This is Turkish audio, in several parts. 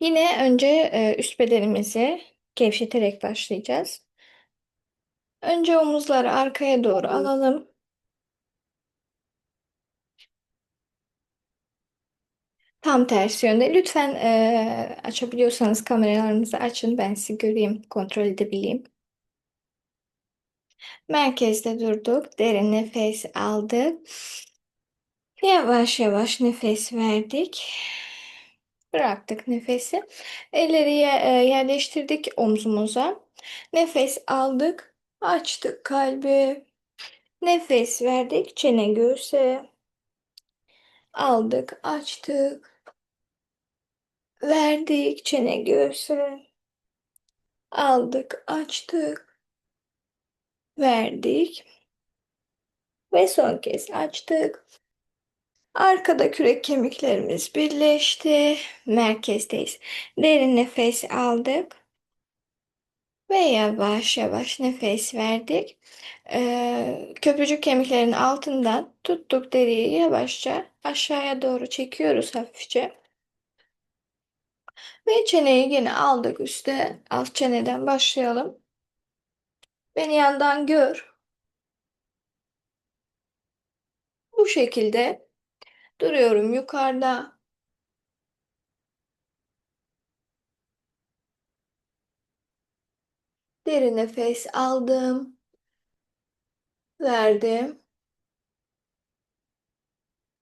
Yine önce e, üst bedenimizi gevşeterek başlayacağız. Önce omuzları arkaya doğru alalım. Tam tersi yönde. Lütfen e, açabiliyorsanız kameralarınızı açın. Ben sizi göreyim, kontrol edebileyim. Merkezde durduk. Derin nefes aldık. Yavaş yavaş nefes verdik. Bıraktık nefesi. Elleri ye- e, yerleştirdik omzumuza. Nefes aldık. Açtık kalbi. Nefes verdik. Çene göğüse. Aldık. Açtık. Verdik. Çene göğüse. Aldık. Açtık. Verdik. Ve son kez açtık. Arkada kürek kemiklerimiz birleşti. Merkezdeyiz. Derin nefes aldık. Ve yavaş yavaş nefes verdik. Ee, köprücük kemiklerin altından tuttuk deriyi yavaşça aşağıya doğru çekiyoruz hafifçe. Ve çeneyi yine aldık üste. Alt çeneden başlayalım. Beni yandan gör. Bu şekilde duruyorum yukarıda. Derin nefes aldım. Verdim.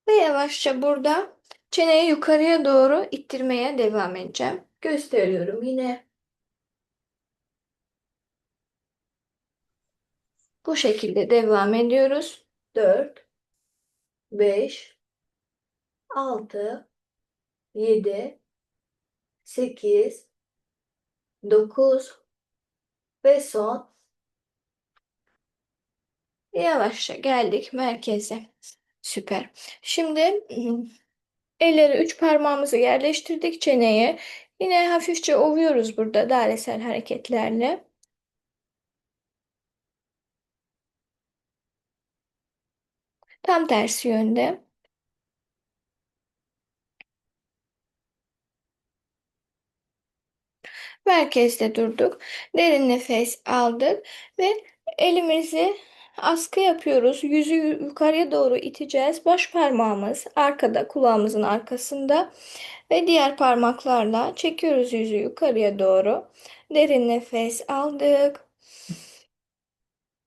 Ve yavaşça burada çeneyi yukarıya doğru ittirmeye devam edeceğim. Gösteriyorum yine. Bu şekilde devam ediyoruz. 4, 5, 6, 7, 8, 9 ve son. Yavaşça geldik merkeze. Süper. Şimdi elleri üç parmağımızı yerleştirdik çeneye. Yine hafifçe ovuyoruz burada dairesel hareketlerle. Tam tersi yönde. Merkezde durduk. Derin nefes aldık ve elimizi askı yapıyoruz. Yüzü yukarıya doğru iteceğiz. Baş parmağımız arkada, kulağımızın arkasında ve diğer parmaklarla çekiyoruz yüzü yukarıya doğru. Derin nefes aldık.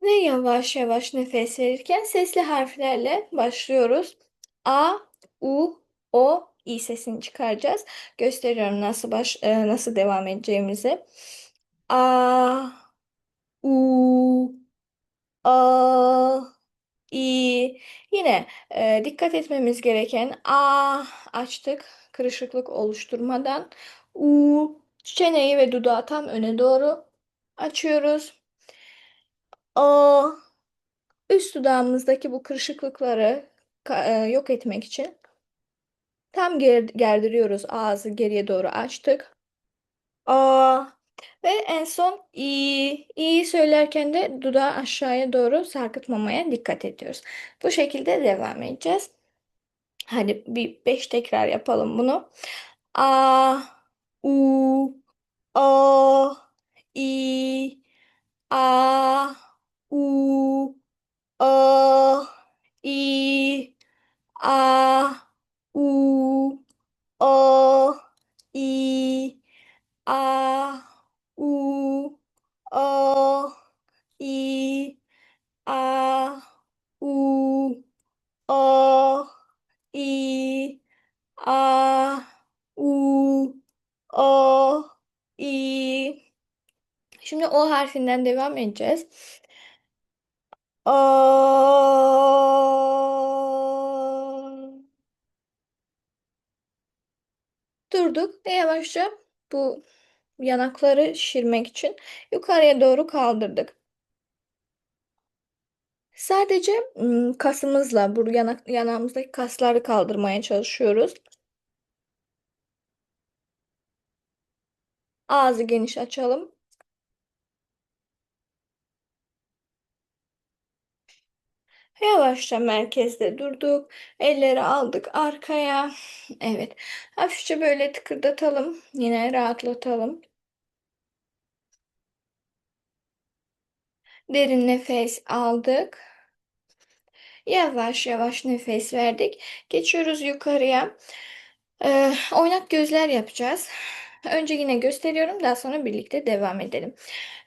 Ve yavaş yavaş nefes verirken sesli harflerle başlıyoruz. A, U, O, İ sesini çıkaracağız. Gösteriyorum nasıl baş e, nasıl devam edeceğimizi. A, U, A, İ. Yine e, dikkat etmemiz gereken A açtık kırışıklık oluşturmadan. U çeneyi ve dudağı tam öne doğru açıyoruz. A üst dudağımızdaki bu kırışıklıkları e, yok etmek için tam ger gerdiriyoruz. Ağzı geriye doğru açtık. A ve en son i. İ'yi söylerken de dudağı aşağıya doğru sarkıtmamaya dikkat ediyoruz. Bu şekilde devam edeceğiz. Hadi bir beş tekrar yapalım bunu. A, U, O, I, A, U, O, I, A, U, O, I, A, U, O, I, A, U, O, I, A, U, O, I. Şimdi O harfinden devam edeceğiz. O. Durduk ve yavaşça bu yanakları şişirmek için yukarıya doğru kaldırdık. Sadece ım, kasımızla bu yanak, yanağımızdaki kasları kaldırmaya çalışıyoruz. Ağzı geniş açalım. Yavaşça merkezde durduk. Elleri aldık arkaya. Evet. Hafifçe böyle tıkırdatalım. Yine rahatlatalım. Derin nefes aldık. Yavaş yavaş nefes verdik. Geçiyoruz yukarıya. Ee, oynak gözler yapacağız. Önce yine gösteriyorum. Daha sonra birlikte devam edelim.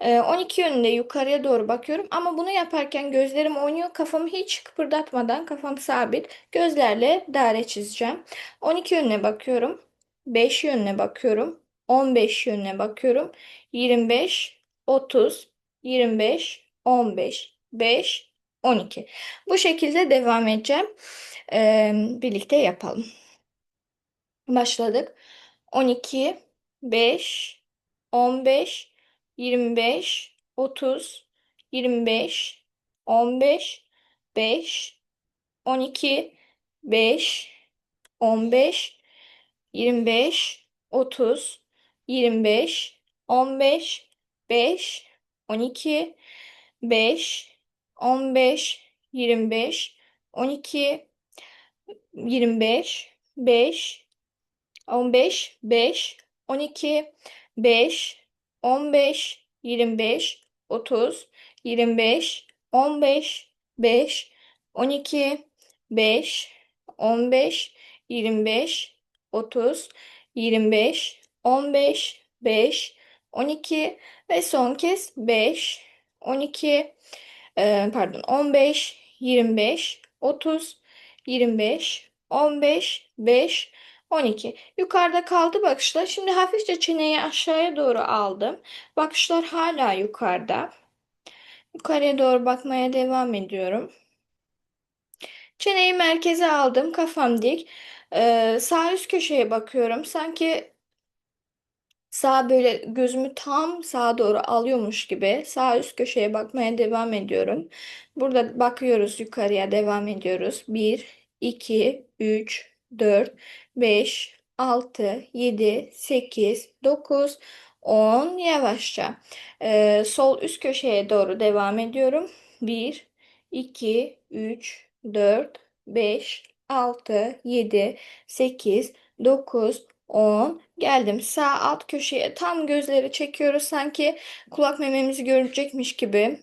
Ee, 12 yönünde yukarıya doğru bakıyorum. Ama bunu yaparken gözlerim oynuyor. Kafamı hiç kıpırdatmadan kafam sabit. Gözlerle daire çizeceğim. 12 yönüne bakıyorum. 5 yönüne bakıyorum. 15 yönüne bakıyorum. 25, 30, 25, 15, 5, 12. Bu şekilde devam edeceğim. Ee, birlikte yapalım. Başladık. 12, 5, 15, 25, 30, 25, 15, 5, 12, 5, 15, 25, 30, 25, 15, 5, 12, 5, 15, 25, 12, 25, 5, 15, 5, 12, 5, 15, 25, 30, 25, 15, 5, 12, 5, 15, 25, 30, 25, 15, 5, 12 ve son kez 5, 12, e, pardon 15, 25, 30, 25, 15, 5, 12. Yukarıda kaldı bakışlar. Şimdi hafifçe çeneyi aşağıya doğru aldım. Bakışlar hala yukarıda. Yukarıya doğru bakmaya devam ediyorum. Çeneyi merkeze aldım. Kafam dik. Ee, sağ üst köşeye bakıyorum. Sanki Sağ böyle gözümü tam sağa doğru alıyormuş gibi sağ üst köşeye bakmaya devam ediyorum. Burada bakıyoruz yukarıya devam ediyoruz. 1, 2, 3, 4, 5, 6, 7, 8, 9, 10 yavaşça. Ee, sol üst köşeye doğru devam ediyorum. 1, 2, 3, 4, 5, 6, 7, 8, 9, 10. Geldim sağ alt köşeye tam gözleri çekiyoruz sanki kulak mememizi görecekmiş gibi.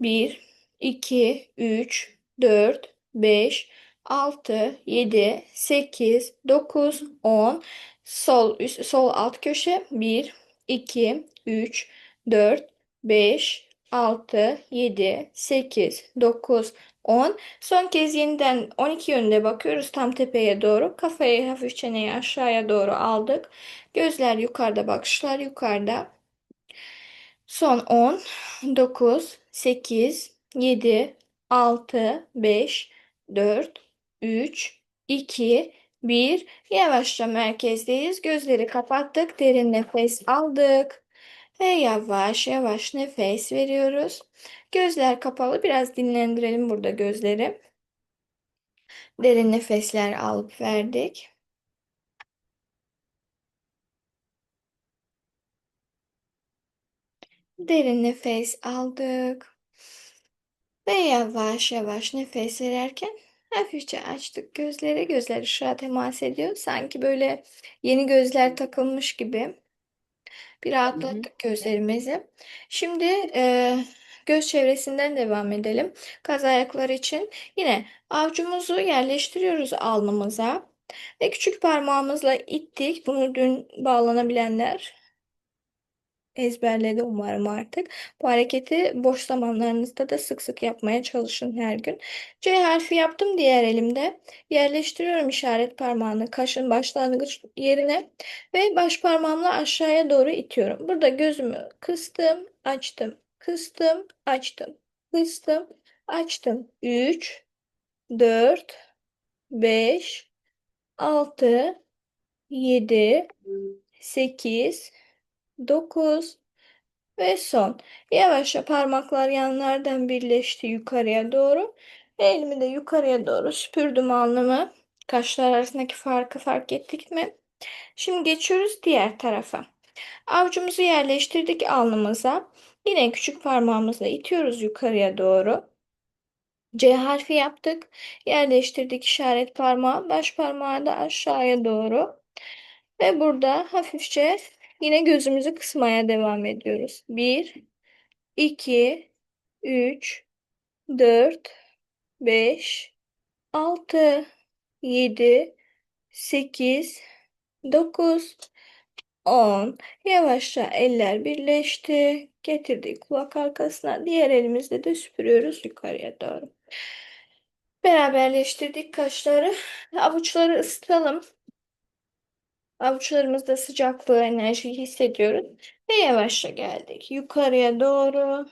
1, 2, 3, 4, 5, 6, 7, 8, 9, 10. Sol üst, sol alt köşe 1, 2, 3, 4, 5, 6, 7, 8, 9, 10. Son kez yeniden 12 yönünde bakıyoruz tam tepeye doğru. Kafayı hafif çeneyi aşağıya doğru aldık. Gözler yukarıda, bakışlar yukarıda. Son 10, 9, 8, 7, 6, 5, 4, 3, 2, 1. Yavaşça merkezdeyiz. Gözleri kapattık. Derin nefes aldık. Ve yavaş yavaş nefes veriyoruz. Gözler kapalı. Biraz dinlendirelim burada gözleri. Derin nefesler alıp verdik. Derin nefes aldık. Ve yavaş yavaş nefes vererken hafifçe açtık gözleri. Gözler ışığa temas ediyor. Sanki böyle yeni gözler takılmış gibi. Bir rahatlattık gözlerimizi. Şimdi e, göz çevresinden devam edelim. Kaz ayakları için yine avucumuzu yerleştiriyoruz alnımıza. Ve küçük parmağımızla ittik. Bunu dün bağlanabilenler ezberledi umarım artık. Bu hareketi boş zamanlarınızda da sık sık yapmaya çalışın her gün. C harfi yaptım diğer elimde. Yerleştiriyorum işaret parmağını kaşın başlangıç yerine ve baş parmağımla aşağıya doğru itiyorum. Burada gözümü kıstım, açtım, kıstım, açtım, kıstım, açtım. 3, 4, 5, 6, 7, 8, 9 ve son. Yavaşça parmaklar yanlardan birleşti yukarıya doğru. Elimi de yukarıya doğru süpürdüm alnımı. Kaşlar arasındaki farkı fark ettik mi? Şimdi geçiyoruz diğer tarafa. Avucumuzu yerleştirdik alnımıza. Yine küçük parmağımızla itiyoruz yukarıya doğru. C harfi yaptık. Yerleştirdik işaret parmağı. Baş parmağı da aşağıya doğru. Ve burada hafifçe yine gözümüzü kısmaya devam ediyoruz. 1, 2, 3, 4, 5, 6, 7, 8, 9, 10. Yavaşça eller birleşti. Getirdik kulak arkasına. Diğer elimizle de süpürüyoruz yukarıya doğru. Beraberleştirdik kaşları. Avuçları ısıtalım. Avuçlarımızda sıcaklığı, enerjiyi hissediyoruz. Ve yavaşça geldik. Yukarıya doğru.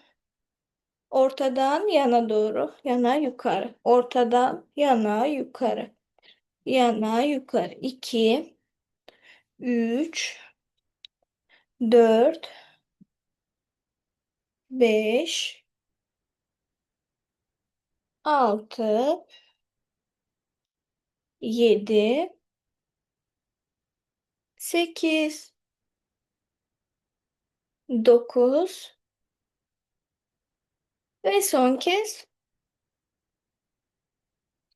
Ortadan yana doğru. Yana yukarı. Ortadan yana yukarı. Yana yukarı. 2 3 4 5 6 7 8 9 ve son kez.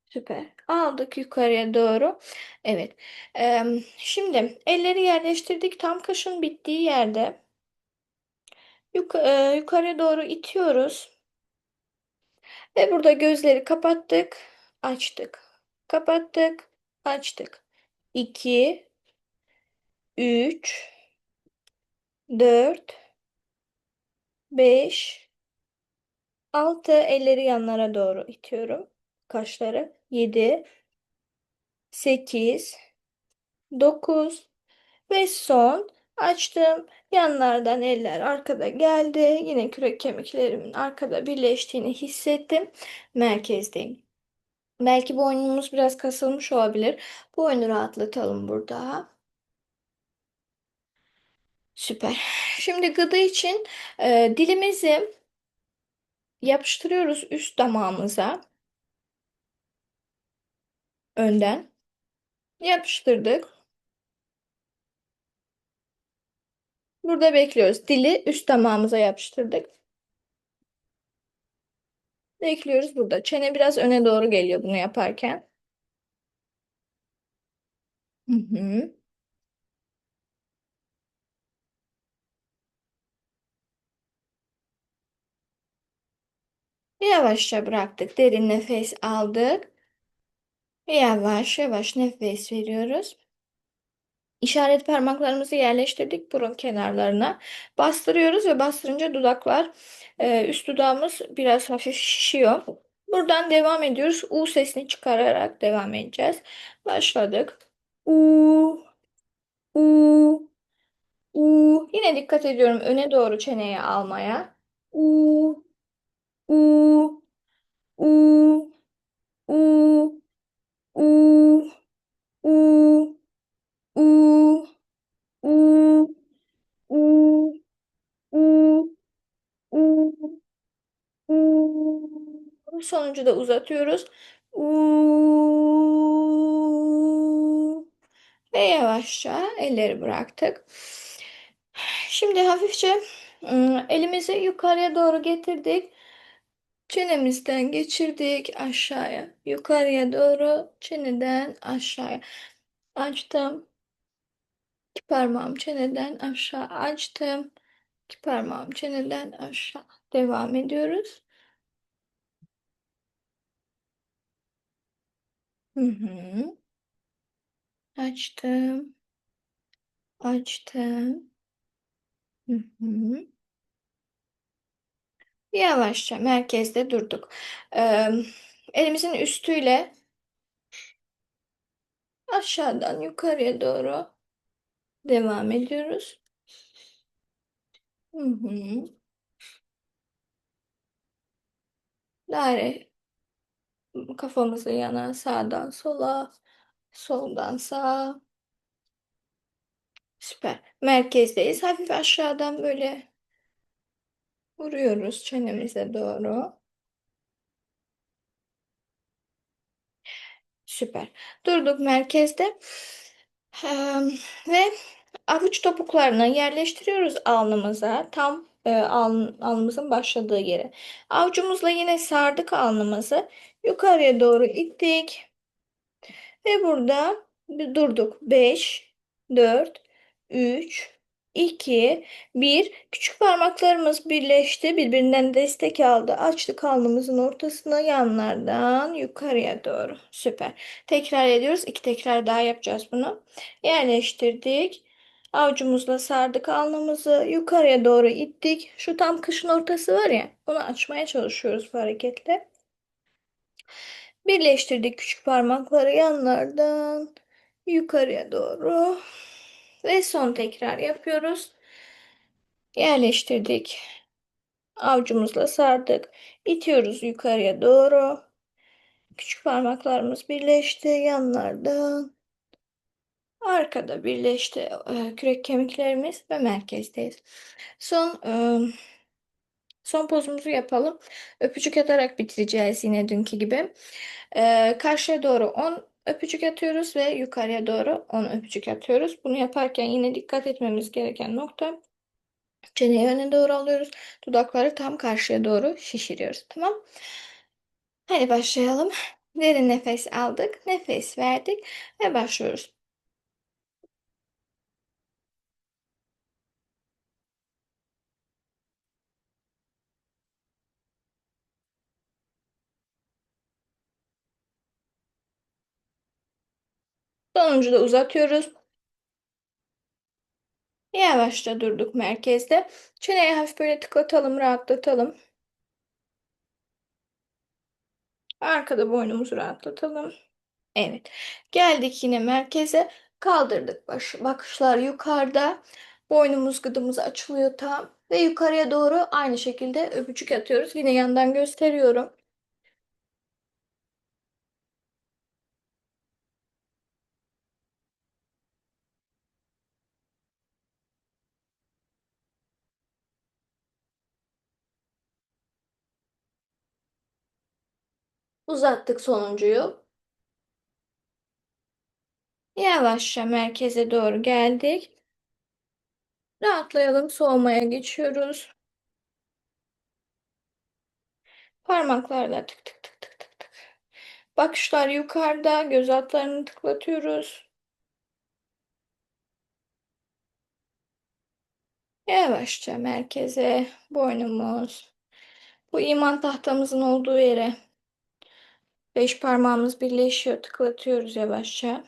Süper. Aldık yukarıya doğru. Evet. Em, şimdi elleri yerleştirdik. Tam kaşın bittiği yerde Yuka- e, yukarıya doğru itiyoruz. Ve burada gözleri kapattık açtık. Kapattık açtık. 2 3 4 5 6 elleri yanlara doğru itiyorum. Kaşları 7 8 9 ve son açtım. Yanlardan eller arkada geldi. Yine kürek kemiklerimin arkada birleştiğini hissettim. Merkezdeyim. Belki boynumuz biraz kasılmış olabilir. Boynu rahatlatalım burada. Süper. Şimdi gıdı için e, dilimizi yapıştırıyoruz üst damağımıza. Önden. Yapıştırdık. Burada bekliyoruz. Dili üst damağımıza yapıştırdık. Bekliyoruz burada. Çene biraz öne doğru geliyor bunu yaparken. Hı hı. Yavaşça bıraktık. Derin nefes aldık. Yavaş yavaş nefes veriyoruz. İşaret parmaklarımızı yerleştirdik burun kenarlarına. Bastırıyoruz ve bastırınca dudaklar, e, üst dudağımız biraz hafif şişiyor. Buradan devam ediyoruz. U sesini çıkararak devam edeceğiz. Başladık. U, U, U. Yine dikkat ediyorum öne doğru çeneyi almaya. U, U, U, U, U, U, U, U, U, U, U, U. Sonuncu da uzatıyoruz. U. Ve yavaşça elleri bıraktık. Şimdi hafifçe elimizi yukarıya doğru getirdik. Çenemizden geçirdik aşağıya. Yukarıya doğru çeneden aşağıya. Açtım. İki parmağım çeneden aşağı açtım. İki parmağım çeneden aşağı. Devam ediyoruz. Hı hı. Açtım. Açtım. Hı hı. Yavaşça merkezde durduk. Ee, elimizin üstüyle aşağıdan yukarıya doğru devam ediyoruz. Hı hı. Daire kafamızı yana sağdan sola, soldan sağa. Süper. Merkezdeyiz. Hafif aşağıdan böyle vuruyoruz çenemize doğru. Süper. Durduk merkezde. Ve Avuç topuklarını yerleştiriyoruz alnımıza. Tam aln, alnımızın başladığı yere. Avucumuzla yine sardık alnımızı. Yukarıya doğru ittik. Ve burada durduk. 5, 4, 3, 2, 1. Küçük parmaklarımız birleşti. Birbirinden destek aldı. Açtık alnımızın ortasına yanlardan yukarıya doğru. Süper. Tekrar ediyoruz. İki tekrar daha yapacağız bunu. Yerleştirdik. Avucumuzla sardık alnımızı. Yukarıya doğru ittik. Şu tam kışın ortası var ya. Onu açmaya çalışıyoruz bu hareketle. Birleştirdik küçük parmakları yanlardan yukarıya doğru. Ve son tekrar yapıyoruz. Yerleştirdik. Avucumuzla sardık. İtiyoruz yukarıya doğru. Küçük parmaklarımız birleşti yanlardan. Arkada birleşti e, kürek kemiklerimiz ve merkezdeyiz. Son e, son pozumuzu yapalım. Öpücük atarak bitireceğiz yine dünkü gibi. E, karşıya doğru 10 öpücük atıyoruz ve yukarıya doğru 10 öpücük atıyoruz. Bunu yaparken yine dikkat etmemiz gereken nokta çeneyi öne doğru alıyoruz. Dudakları tam karşıya doğru şişiriyoruz. Tamam. Hadi başlayalım. Derin nefes aldık. Nefes verdik ve başlıyoruz. Sonuncu da uzatıyoruz. Yavaşça durduk merkezde. Çeneyi hafif böyle tıklatalım, rahatlatalım. Arkada boynumuzu rahatlatalım. Evet. Geldik yine merkeze. Kaldırdık başı. Bakışlar yukarıda. Boynumuz gıdımız açılıyor tam. Ve yukarıya doğru aynı şekilde öpücük atıyoruz. Yine yandan gösteriyorum. Uzattık sonuncuyu. Yavaşça merkeze doğru geldik. Rahatlayalım. Soğumaya geçiyoruz. Parmaklarla tık tık tık tık tık tık. Bakışlar yukarıda. Göz altlarını tıklatıyoruz. Yavaşça merkeze, boynumuz. Bu iman tahtamızın olduğu yere. Beş parmağımız birleşiyor. Tıklatıyoruz yavaşça.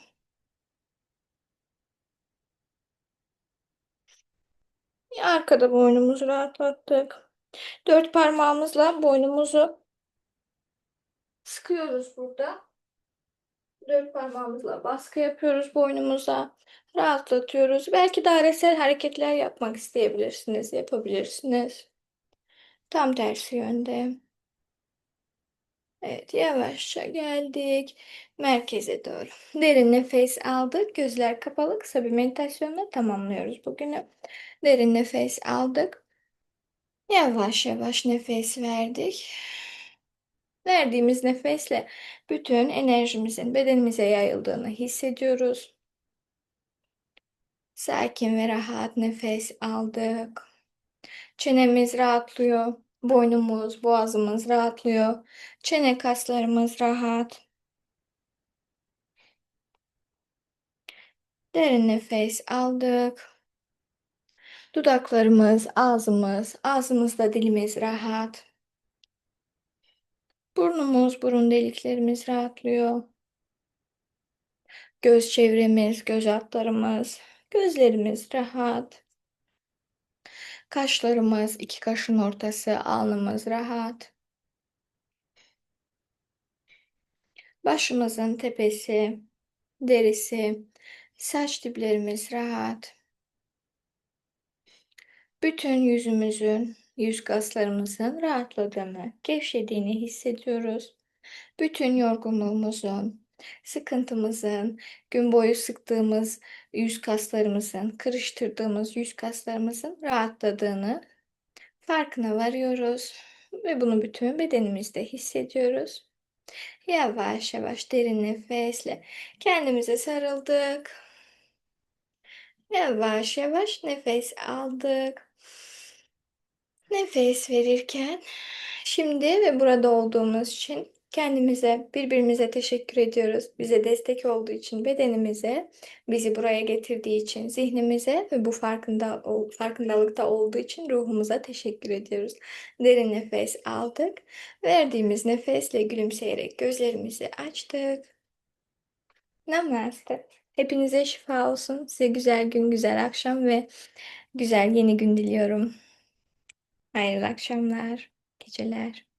Arkada boynumuzu rahatlattık. Dört parmağımızla boynumuzu sıkıyoruz burada. Dört parmağımızla baskı yapıyoruz boynumuza. Rahatlatıyoruz. Belki dairesel hareketler yapmak isteyebilirsiniz. Yapabilirsiniz. Tam tersi yönde. Evet, yavaşça geldik merkeze doğru. Derin nefes aldık. Gözler kapalı. Kısa bir meditasyonla tamamlıyoruz bugünü. Derin nefes aldık. Yavaş yavaş nefes verdik. Verdiğimiz nefesle bütün enerjimizin bedenimize yayıldığını hissediyoruz. Sakin ve rahat nefes aldık. Çenemiz rahatlıyor. Boynumuz, boğazımız rahatlıyor. Çene kaslarımız rahat. Derin nefes aldık. Dudaklarımız, ağzımız, ağzımızda dilimiz rahat. Burnumuz, burun deliklerimiz rahatlıyor. Göz çevremiz, göz altlarımız, gözlerimiz rahat. Kaşlarımız, iki kaşın ortası, alnımız rahat. Başımızın tepesi, derisi, saç diplerimiz rahat. Bütün yüzümüzün, yüz kaslarımızın rahatladığını, gevşediğini hissediyoruz. Bütün yorgunluğumuzun, sıkıntımızın, gün boyu sıktığımız yüz kaslarımızın, kırıştırdığımız yüz kaslarımızın rahatladığını farkına varıyoruz ve bunu bütün bedenimizde hissediyoruz. Yavaş yavaş derin nefesle kendimize sarıldık. Yavaş yavaş nefes aldık. Nefes verirken şimdi ve burada olduğumuz için kendimize, birbirimize teşekkür ediyoruz. Bize destek olduğu için bedenimize, bizi buraya getirdiği için zihnimize ve bu farkında, farkındalıkta olduğu için ruhumuza teşekkür ediyoruz. Derin nefes aldık. Verdiğimiz nefesle gülümseyerek gözlerimizi açtık. Namaste. Hepinize şifa olsun. Size güzel gün, güzel akşam ve güzel yeni gün diliyorum. Hayırlı akşamlar, geceler.